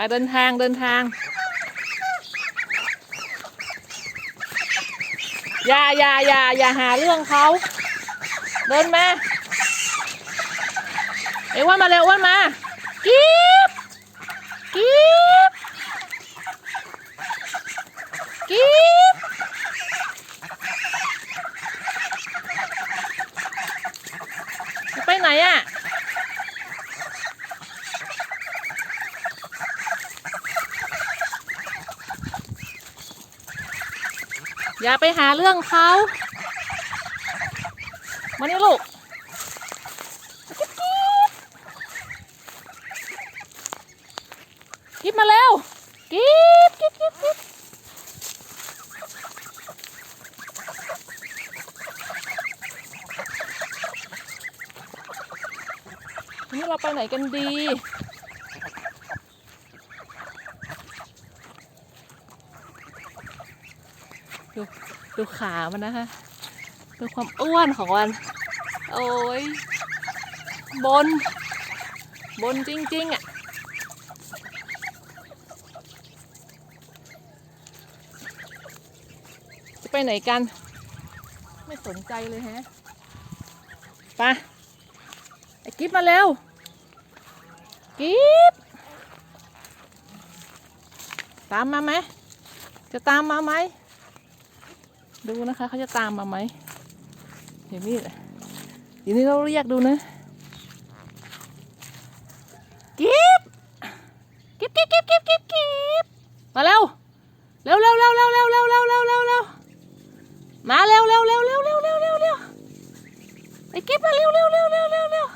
ไปเดินทางเดินทางอย่าอย่าอย่าอย่าหาเรื่องเขา เดินมาไอ้วันมาเร็วอ้วันมากีบกีบกีบจะไปไหนอะ อย่าไปหาเรื่องเขามานี่ลูกกิ๊บมาเร็วกิ๊บกิ๊บกิ๊บกิ๊บนี่เราไปไหนกันดี ดูดูขามันนะคะ ดูความอ้วนของมัน โอ้ย บน บนจริง ๆ อะ จะไปไหนกัน ไม่สนใจเลยแฮะไปะไอ้กิฟมาเร็ว กิฟตามมาไหม จะตามมาไหม ดูนะคะเขาจะตามมาไหมเดี๋ยวนี้เดี๋ยวนี้เราเรียกดูนะกิบกิบกิบกิบกิบกิบกิบมาเร็วเร็วเร็วเร็วเร็วเร็วเร็วเร็วเร็วเร็วเร็วมาเร็วเร็วเร็วเร็วเร็วเร็วเร็วเร็วไอ้กิบมาเร็วเร็วเร็วเร็วเร็วเร็ว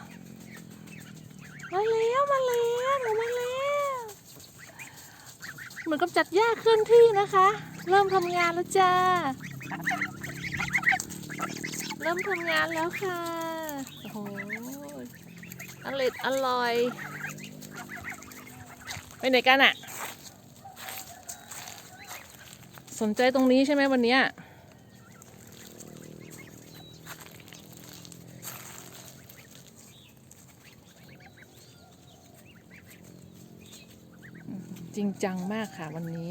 มาแล้วมาแล้วมาแล้วเหมือนกับจัดหญ้าเคลื่อนที่นะคะ เริ่มทำงานแล้วจ้า เริ่มทำงานแล้วค่ะ โอ้โหอร่อยอร่อย ไปไหนกันอะสนใจตรงนี้ใช่ไหมวันนี้จริงจังมากค่ะวันนี้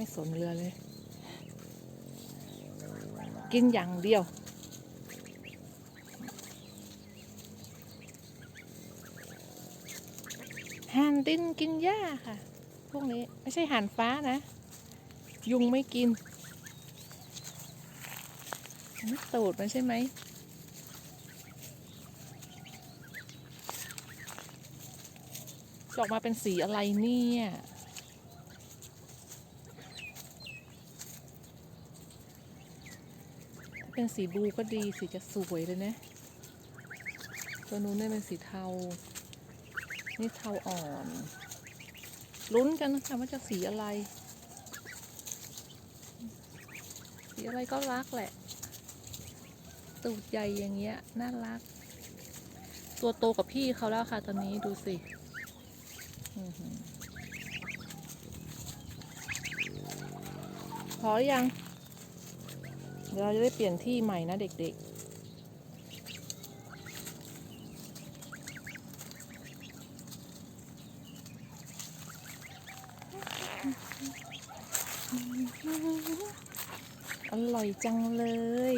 ไม่สนเรือเลย กินอย่างเดียว ห่านดินกินหญ้าค่ะ พวกนี้ไม่ใช่ห่านฟ้านะ ยุงไม่กินนี่ตูดมันใช่ไหมออกมาเป็นสีอะไรเนี่ย เป็นสีบูก็ดีสีจะสวยเลยนะ ตัวนู้นเนี่ยเป็นสีเทา นี่เทาอ่อน ลุ้นกันนะคะว่าจะสีอะไร สีอะไรก็รักแหละ ตูดใหญ่อย่างเงี้ยน่ารัก ตัวโตกับพี่เขาแล้วค่ะตอนนี้ดูสิอื้ออพอหรือยัง เดี๋ยวเราจะได้เปลี่ยนที่ใหม่นะเด็กๆอร่อยจังเลย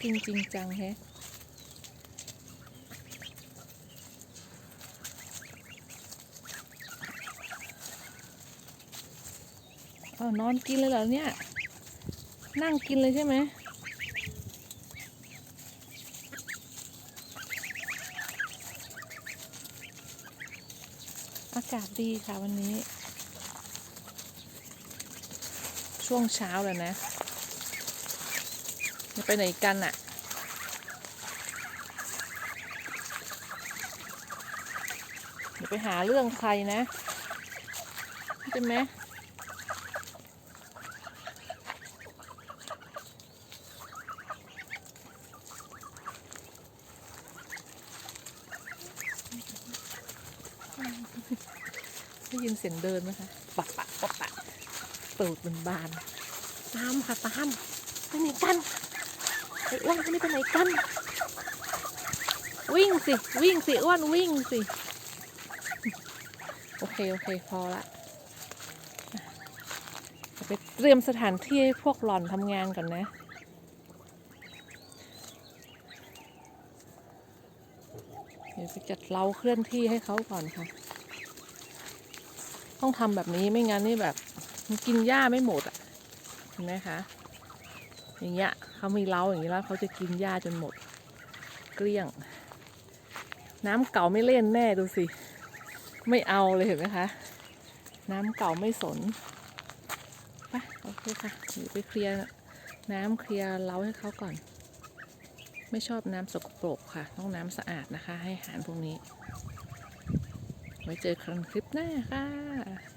กินจริงจังแฮะอ้านอนกินเลยเหรอเนี่ย นั่งกินเลยใช่ไหมอากาศดีค่ะวันนี้ ช่วงเช้าเลยนะจะไปไหนกันอะเดี๋ยวไปหาเรื่องใครนะใช่ไหม ได้ยินเสียงเดินไหมคะปะปะปะปะตูดมันบานตามค่ะตามไปไหนกันไอ้อ้วนคนนี้ไปไหนกัน วิ่งสิ วิ่งสิอ้วนวิ่งสิ โอเค โอเค พอละเดี๋ยวไปเตรียมสถานที่ให้พวกหล่อนทำงานก่อนนะเดี๋ยวไปจัดเล้าเคลื่อนที่ให้เขาก่อนค่ะ ต้องทำแบบนี้ไม่งั้นนี่แบบมันกินหญ้าไม่หมดอะเห็นไหมคะอย่างเงี้ยเขามีเล้าอย่างนี้แล้วเขาจะกินหญ้าจนหมด เกลี้ยง น้ำเก่าไม่เล่นแน่ดูสิ ไม่เอาเลยเห็นไหมคะ น้ำเก่าไม่สนไปโอเคค่ะเดี๋ยวไปเคลียร์น้ำเคลียร์เล้าให้เขาก่อน ไม่ชอบน้ำสกปรกค่ะ ต้องน้ำสะอาดนะคะ ให้อาหารพวกนี้ ไว้เจอกันคลิปหน้าค่ะ